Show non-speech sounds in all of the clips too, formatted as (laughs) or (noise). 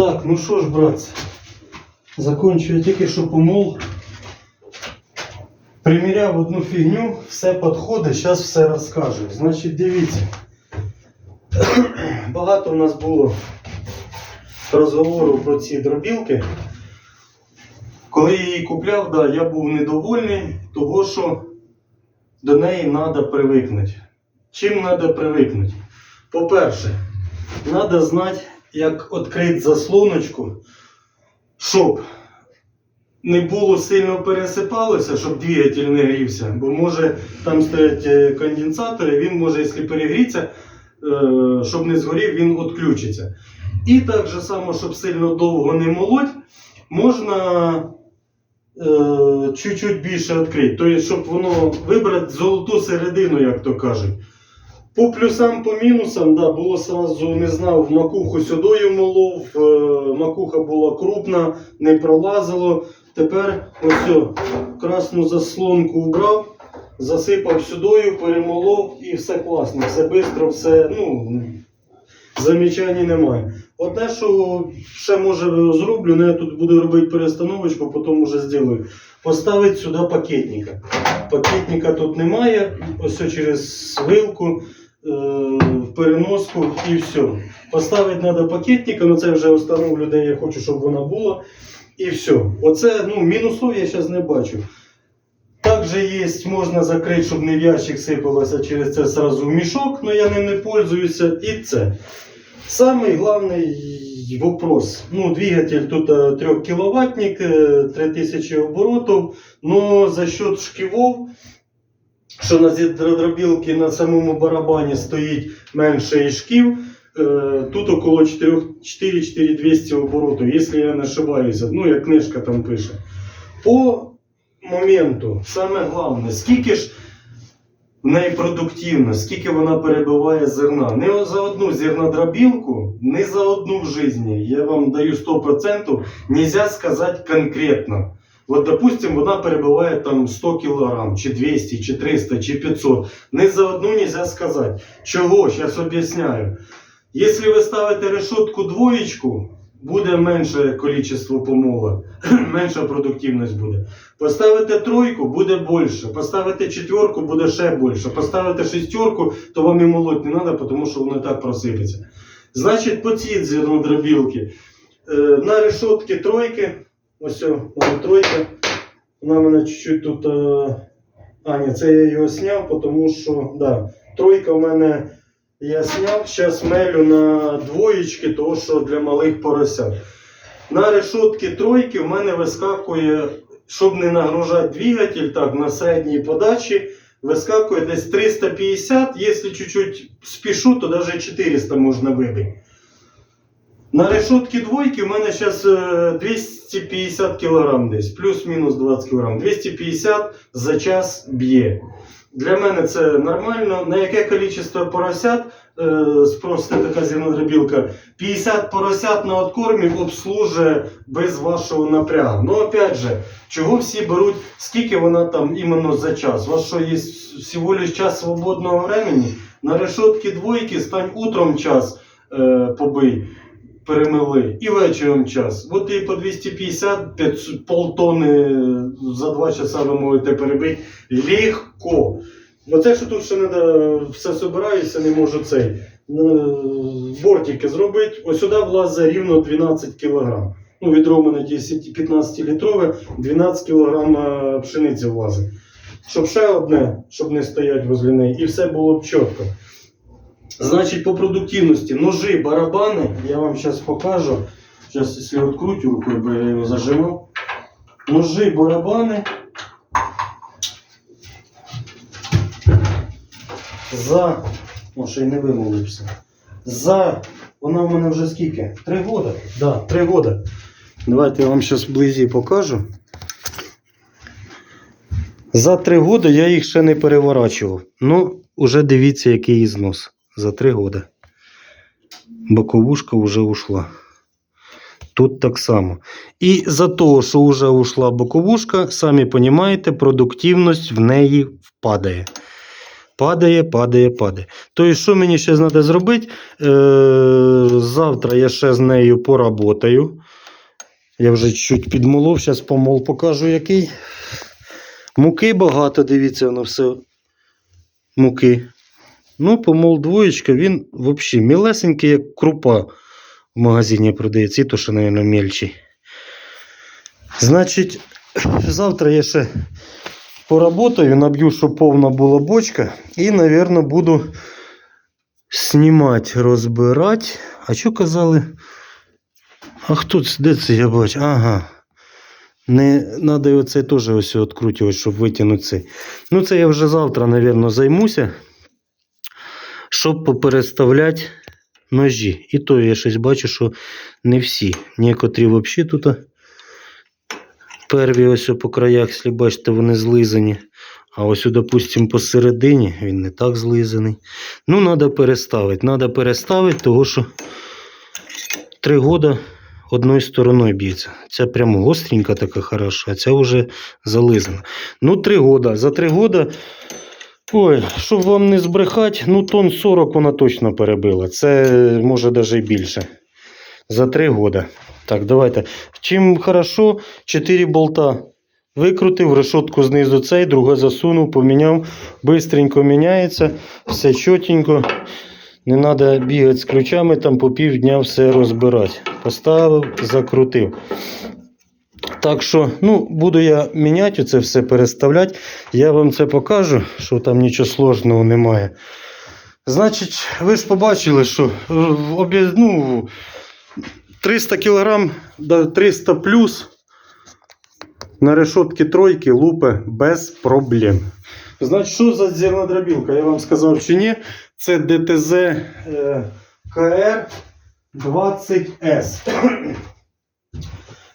Так, ну що ж, братці, закончую тільки що помол. Приміряв одну фігню, все підходить, зараз все розкажу. Значить, дивіться. Багато у нас було розговору про ці дробілки. Коли я її купляв, да, я був недовольний, того що до неї треба привикнути. Чим треба привикнути? По-перше, треба знати, як відкрити заслоночку, щоб не було сильно пересипалося, щоб двигатель не грівся, бо може там стоять е, конденсатори, він може, якщо перегріться, е, щоб не згорів, він відключиться. І так само, щоб сильно довго не молоть, можна чуть-чуть більше відкрити. Тобто, щоб воно вибрати золоту середину, як то кажуть. По плюсам, по мінусам, да, було сразу, не знав, макуху сюдою молов, е, макуха була крупна, не пролазило. Тепер ось красну заслонку убрав, засипав сюдою, перемолов і все класно, все швидко, все, ну, замічань немає. Одне, що ще може зроблю, ну я тут буду робити перестановочку, потім вже зроблю. Поставити сюди пакетника. Пакетника тут немає, ось через вилку, е, переноску і все. Поставити треба пакетника, ну це вже установлю, де я хочу, щоб вона була. І все. Оце ну, мінусов я зараз не бачу. Також є, можна закрити, щоб не в ящик сипалося через це сразу в мішок, але я ним не пользуюся. І це. Самий головний вопрос. Ну, двигатель тут 3 кВт, 3000 оборотів, но за счет шківов, що на дробілки на самому барабані стоїть менше шків, е, тут около 4-4200 оборотів, якщо я не ошибаюся, ну як книжка там пише. По моменту, саме головне, скільки ж в скільки вона перебиває зерна. Не за одну зернодробілку, не за одну в житті. Я вам даю 100%, нельзя сказати конкретно. От, допустим, вона перебиває там 100 кг, чи 200, чи 300, чи 500. Не за одну нельзя сказати. Чого? Зараз об'ясняю. Якщо ви ставите решетку двоєчку, буде менше кількість помола, (clears throat) менша продуктивність буде. Поставите тройку, буде більше. Поставите четверку, буде ще більше. Поставите шестерку, то вам і молоть не треба, тому що воно так просипеться. Значить, по цій зернодробілки. Е, на решетки тройки, ось вона тройка. Вона мене чуть-чуть тут. Е, а, ні, це я його зняв, тому що да, тройка в мене я зняв. Зараз мелю на двоєчки, тому що для малих поросят. На решетки тройки в мене вискакує, щоб не нагружати двигатель, так, на середній подачі вискакує десь 350, якщо чуть-чуть спішу, то навіть 400 можна вибити. На решетки двойки в мене зараз 250 кг десь, плюс-мінус 20 кг. 250 за час б'є. Для мене це нормально. На яке кількість поросят е, спросите така зернодробілка? 50 поросят на откормі обслужує без вашого напрягу. Ну, опять же, чого всі беруть, скільки вона там іменно за час? У вас що є всього лиш час свободного времени? На решетки двойки стань утром час е, побий. Перемили і вечором час. От і по 250 500, полтони за 2 часа ви можете перебити легко. Оце, що тут ще треба, все собираюся, не можу цей. е, Бортики зробити. Ось сюди влазить рівно 12 кг. Ну, відро у мене 10 15 літрове, 12 кг пшениці влазить. Щоб ще одне, щоб не стоять возле неї, і все було б чітко. Значить, по продуктивності ножи, барабани, я вам зараз покажу. Зараз, якщо відкрутю рукою, бо я його зажимав. Ножи, барабани. За. О, ще й не вимовився. За. Вона в мене вже скільки? Три года. Да, три года. Давайте я вам зараз вблизі покажу. За три года я їх ще не переворачував. Ну, уже дивіться, який ізнос. За три года. Боковушка вже ушла. Тут так само. І за того, що вже ушла боковушка, самі розумієте, продуктивність в неї впадає. Падає, падає, падає. Тобто, що мені ще треба зробити? Е, завтра я ще з нею поработаю. Я вже чуть підмолов, зараз помол покажу який. Муки багато, дивіться, воно все. Муки. Ну, помол двоєчка, він взагалі мілесенький, як крупа в магазині продається, і то, що, мабуть, мельчий. Значить, завтра я ще поработаю, наб'ю, щоб повна була бочка. І, мабуть, буду знімати, розбирати. А що казали? А хто це? Де це я бачу? Ага. Не треба оце теж ось відкручувати, щоб витягнути цей. Ну, це я вже завтра, мабуть, займуся, щоб попереставляти ножі. І то я щось бачу, що не всі. Некоторі взагалі тут. Перві ось по краях, якщо бачите, вони злизані. А ось, допустимо, посередині він не так злизаний. Ну, треба переставити. Треба переставити, тому що три роки одною стороною б'ється. Ця прямо гостренька така хороша, а ця вже зализана. Ну, три роки. За три роки, ой, щоб вам не збрехати, ну тонн 40 вона точно перебила. Це може навіть більше. За три роки. Так, давайте. Чим хорошо, 4 болта викрутив, решетку знизу цей, друге засунув, поміняв, бистренько міняється, все чотенько. Не треба бігати з ключами, там по півдня все розбирати. Поставив, закрутив. Так що, ну, буду я міняти це все, переставляти. Я вам це покажу, що там нічого сложного немає. Значить, ви ж побачили, що е, ну, 300 кг до 300 плюс на решетки тройки лупи без проблем. Значить, що за зернодробілка? Я вам сказав чи ні? Це ДТЗ е, КР 20С.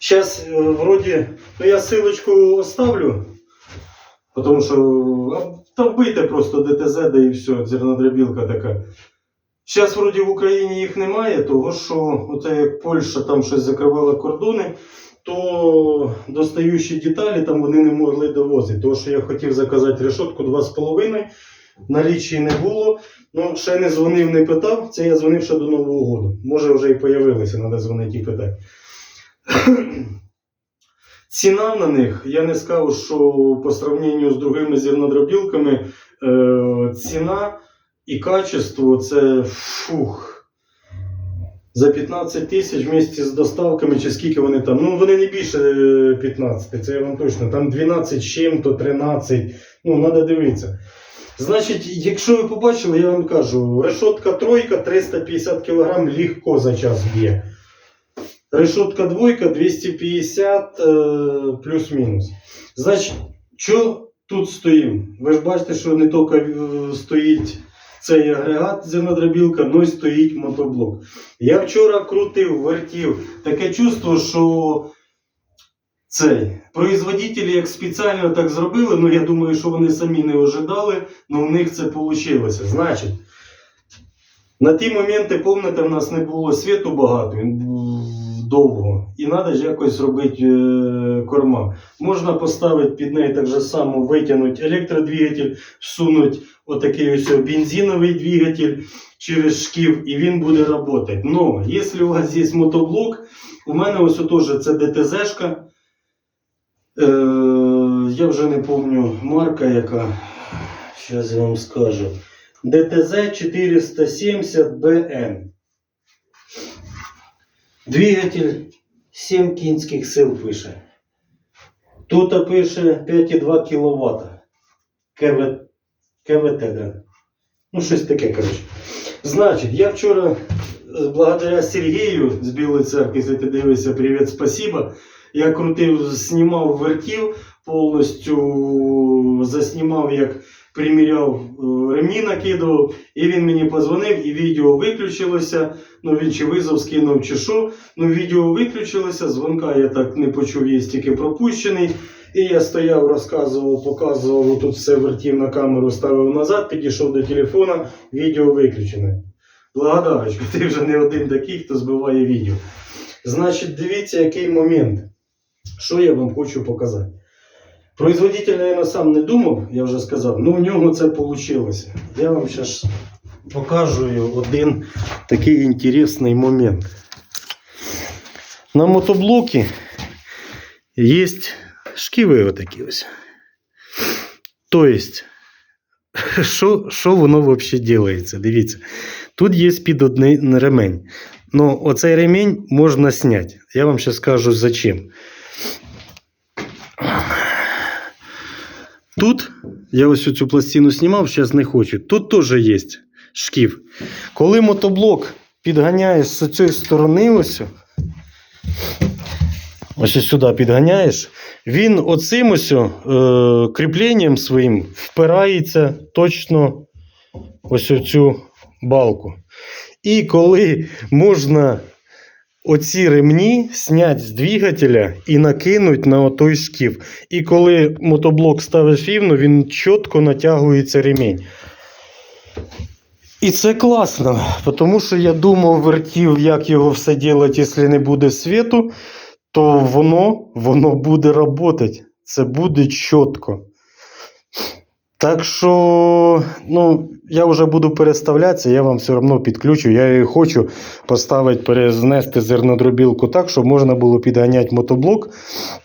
Зараз, е, вроді, ну я силочку оставлю, тому що а, там вбийте просто ДТЗ, да і все, зернодробілка така. Зараз вроді в Україні їх немає, того що оце як Польща там щось закривала кордони, то достаючі деталі там вони не могли довозити. Тому що я хотів заказати решетку 2,5, налічі не було. Ну, ще не дзвонив, не питав. Це я дзвонив ще до Нового року. Може вже і появилися, треба дзвонити і питати. Ціна на них, я не скажу, що по сравненню з другими зернодробілками, е, ціна і качество це фух. За 15 тисяч вместе з доставками, чи скільки вони там. Ну, вони не більше е, 15, це я вам точно. Там 12 з чим-то, 13. Ну, треба дивитися. Значить, якщо ви побачили, я вам кажу, решетка тройка 350 кг легко за час б'є. Решетка двойка 250 е, плюс-мінус. Значить, що тут стоїмо? Ви ж бачите, що не тільки е, стоїть цей агрегат зернодробілка, але й стоїть мотоблок. Я вчора крутив, вертів. Таке чувство, що цей производителі як спеціально так зробили, ну я думаю, що вони самі не ожидали, але у них це вийшло. Значить, на ті моменти, пам'ятаєте, в нас не було світу багато, довго. І треба ж якось робити е, корма. Можна поставити під неї так же само, витягнути електродвигатель, всунути отакий ось бензиновий двигатель через шків, і він буде працювати. Но, якщо у вас є мотоблок, у мене ось теж це ДТЗ-шка. Е, я вже не пам'ятаю марка яка. Зараз я вам скажу. ДТЗ 470 БН. Двигатель 7 кінських сил пише. Тут пише 5,2 кВт. КВ... КВТ, да. Ну, щось таке, коротше. Значить, я вчора, е, благодаря Сергію з Білої церкви, якщо ти дивишся, привіт, спасибо. Я крутив, знімав вертів, повністю заснімав, як приміряв е, ремні накидував, і він мені позвонив, і відео виключилося. Ну він чи визов скинув, чи що. Ну, відео виключилося, дзвонка я так не почув, є тільки пропущений. І я стояв, розказував, показував, тут все вертів на камеру, ставив назад, підійшов до телефона, відео виключене. Благодарочку, ти вже не один такий, хто збиває відео. Значить, дивіться, який момент. Що я вам хочу показати. Производитель, наверное, сам не думав, я вже сказав, ну у нього це вийшло. Я вам зараз покажу один такий інтересний момент. На мотоблокі є шківи отакі ось. Тобто, що, що воно взагалі робиться? Дивіться. Тут є підодний ремень. Ну, оцей ремень можна зняти. Я вам зараз скажу зачем. Тут я ось цю пластину знімав, зараз не хочу. Тут теж є шків. Коли мотоблок підганяєш з цієї сторони, ось, ось сюди підганяєш, він оцим ось е, кріпленням своїм впирається точно ось цю балку. І коли можна оці ремні зняти з двигателя і накинути на той шків. І коли мотоблок ставиш рівно, він чітко натягується ремінь. І це класно, тому що я думав, вертів, як його все робити, якщо не буде світу, то воно, воно буде працювати. Це буде чітко. Так що, ну, я вже буду переставлятися, я вам все одно підключу. Я її хочу поставити, перезнести зернодробілку так, щоб можна було підганяти мотоблок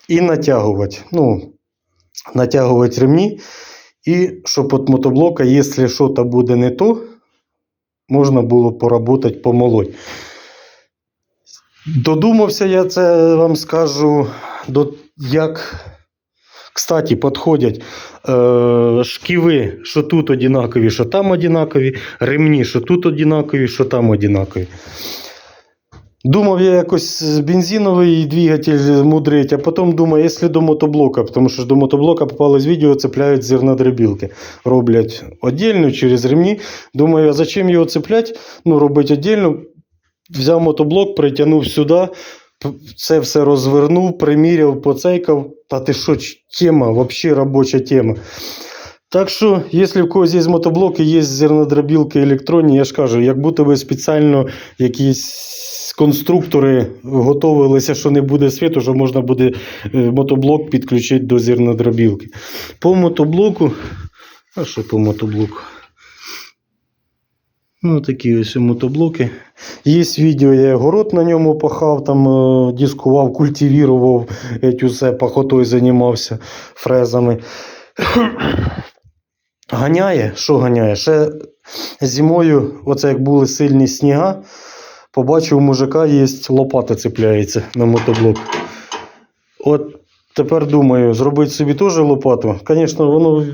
і натягувати. Ну, натягувати ремні. І щоб от мотоблока, якщо щось буде не то, можна було поработати, помолоть. Додумався я це вам скажу, до, як, кстати, підходять е, шківи, що тут однакові, що там однакові, ремні, що тут однакові, що там однакові. Думав я якось бензиновий двигатель мудрить, а потім думаю, якщо до мотоблока, тому що до мотоблока попалось відео, цепляють зернодробілки. Роблять віддільно через ремні. Думаю, а зачем його цепляти? Ну, робити віддільно. Взяв мотоблок, притягнув сюди, це все розвернув, приміряв, поцейкав. Та ти що, тема, взагалі робоча тема. Так що, якщо в когось є мотоблоки, є зернодробілки електронні, я ж кажу, як будто би спеціально якісь конструктори готувалися, що не буде світу, що можна буде е, мотоблок підключити до зернодробілки. По мотоблоку. А що по мотоблоку? Ну, такі ось мотоблоки. Є відео, я город на ньому пахав, там е, дискував, культивірував, усе пахотою займався фрезами. (coughs) Ганяє, що ганяє? Ще зимою, оце як були сильні сніга, побачив у мужика є лопата цепляється на мотоблок. От тепер думаю, зробити собі теж лопату. Звісно, воно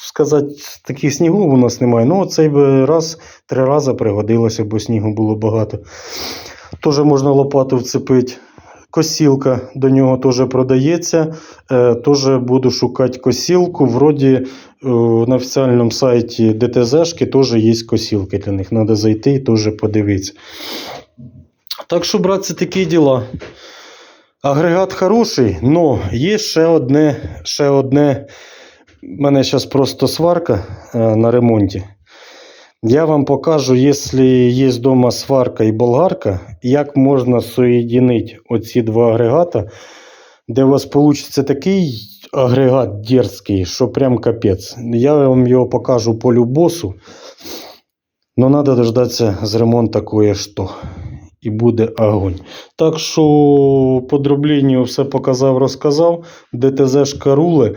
сказати, таких снігів у нас немає. Ну, цей би раз, три рази пригодилося, бо снігу було багато. Теж можна лопату вцепити. Косілка до нього теж продається. Е, теж буду шукати косілку. Вроді е, на офіційному сайті ДТЗшки теж є косілки для них. Треба зайти і теж подивитися. Так що, братці, такі діла. Агрегат хороший, але є ще одне. Ще одне. У мене зараз просто сварка е, на ремонті. Я вам покажу, якщо є вдома сварка і болгарка, як можна соєдинити оці два агрегата, де у вас вийде такий агрегат дерзкий, що прям капець. Я вам його покажу по любосу. Но треба дождатися з ремонту кое-що. І буде огонь. Так що по дробленню все показав, розказав. ДТЗ шкарули.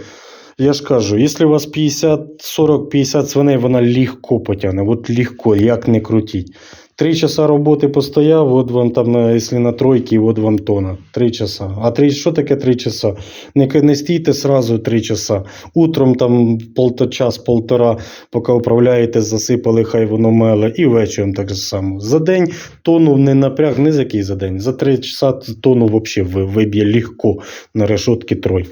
Я ж кажу, якщо у вас 50, 40, 50 свиней, вона легко потягне. От легко, як не крутіть. Три часа роботи постояв, от вам там, е, якщо на тройки, от вам тона. Три часа. А три, що таке три часа? Не, не стійте сразу три часа. Утром там час, полтора, поки управляєте, засипали, хай воно меле. І вечором так само. За день тону не напряг, не за який за день. За три часа тону взагалі виб'є легко на решетки тройку.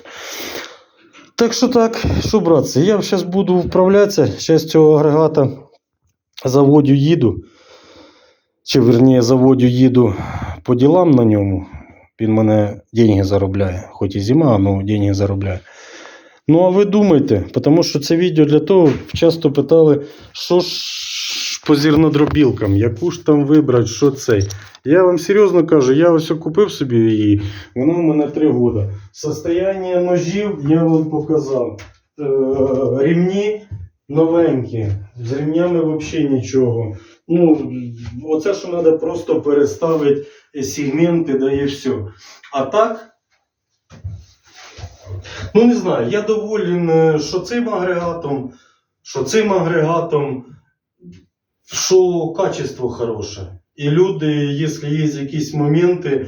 Так що так, що, братці, я зараз буду вправлятися. Зараз цього агрегата заводю їду. Чи верніше заводю їду по ділам на ньому. Він мене деньги заробляє. Хоч і зима, але деньги заробляє. Ну, а ви думайте, тому що це відео для того, часто питали, що ж по зернодробілкам, яку ж там вибрати, що цей. Я вам серйозно кажу, я ось купив собі її, вона у мене 3 роки. Состояння ножів я вам показав. Е, Рівні новенькі, з рівнями взагалі нічого. Ну, оце що треба просто переставити сегменти, да і все. А так. Ну, не знаю, я доволен, е, що цим агрегатом, що цим агрегатом, що качество хороше. І люди, якщо є якісь моменти,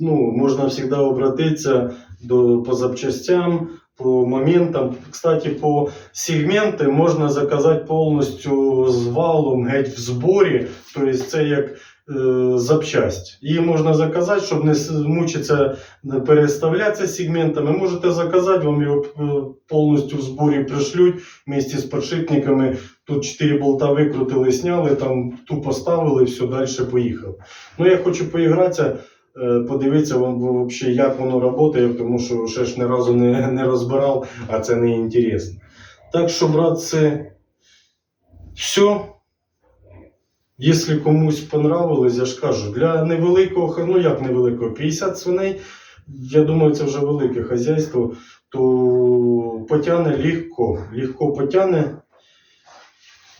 ну, можна завжди обратитися до, по запчастям, по моментам. Кстати, по сегменти можна заказати повністю з валом, геть в зборі. Тобто це як е, запчасть. Її можна заказати, щоб не мучитися переставлятися сегментами. Можете заказати, вам його е, повністю в зборі пришлють вместе з подшипниками. Тут 4 болта викрутили, сняли, там ту поставили, все, далі поїхав. Ну, я хочу поігратися, подивитися, вам, вообще, як воно працює, тому що ще ж ні разу не, (laughs) не розбирав, а це не інтересно. Так що, брат, це все. Якщо комусь понравилось, я ж кажу, для невеликого, ну як невеликого, 50 свиней, я думаю, це вже велике хазяйство, то потягне легко, легко потягне.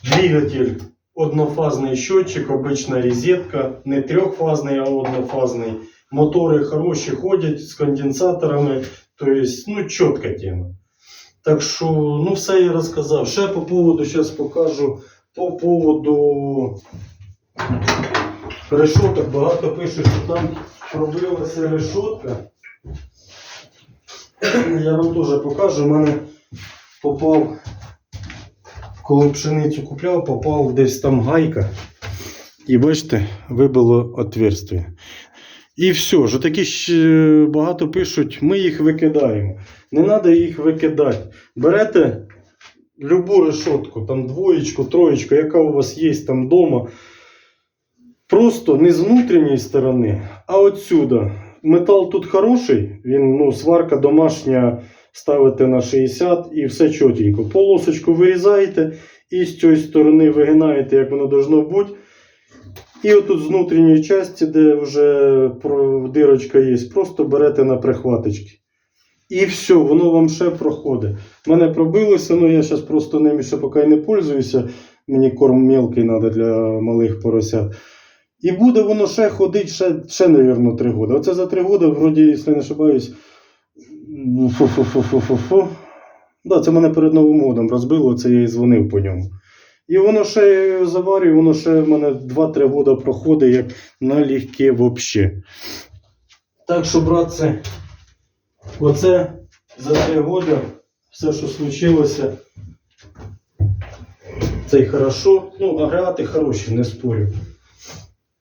Двигатель однофазний счетчик, обична розетка, не трьохфазний, а однофазний. Мотори хороші ходять з конденсаторами, тобто, ну, чітка тема. Так що, ну, все я розказав. Ще по поводу, зараз покажу, по поводу решоток. Багато пишуть, що там пробилася решотка. Я вам теж покажу. У мене попав коли пшеницю купляв, попав десь там гайка. І бачите, вибило отверстие. І все ж, такі ж багато пишуть, ми їх викидаємо. Не треба їх викидати. Берете любу решетку, там двоєчку, троєчку, яка у вас є там вдома. Просто не з внутрішньої сторони, а отсюда. Метал тут хороший, він, ну, сварка домашня, ставите на 60 і все чотенько. Полосочку вирізаєте і з цієї сторони вигинаєте, як воно должно бути. І отут з внутрішньої частини, де вже дирочка є, просто берете на прихваточки. І все, воно вам ще проходить. У мене пробилося, ну я зараз просто ними ще поки не пользуюся. Мені корм мелкий треба для малих поросят. І буде воно ще ходити ще, ще мабуть, 3 роки. Оце за 3 роки, вроді, якщо не ошибаюсь, фу-фу-фу-фу-фу-фу. Да, це мене перед Новим годом розбило, це я і дзвонив по ньому. І воно ще заварює, воно ще в мене 2-3 роки проходить, як налегке взагалі. Так що, братці, оце за 3 роки все, що случилося, це й хорошо. Ну, агрегати хороші, не спорю.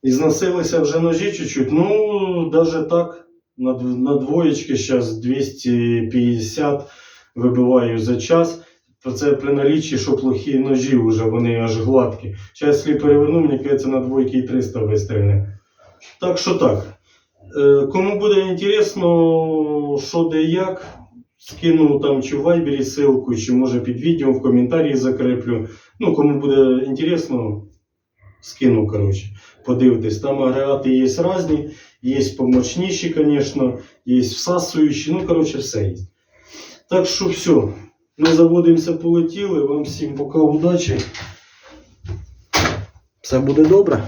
І зносилися вже ножі чуть-чуть. Ну, навіть так, на, на двоєчки зараз 250 вибиваю за час. Це при наліччі, що плохі ножі вже вони аж гладкі. Зараз, якщо переверну, мені кажеться, на двойки і 300 вистрільне. Так що так. Е, Кому буде інтересно, що де як, скину там чи в вайбері ссылку, чи може під відео в коментарі закреплю. Ну, кому буде інтересно, скину, коротше. Подивитись, там агрегати є різні, є помощніші, звісно, є всасуючі, ну, коротше, все є. Так що все. Ми заводимося, полетіли. Вам всім пока удачі. Все буде добре.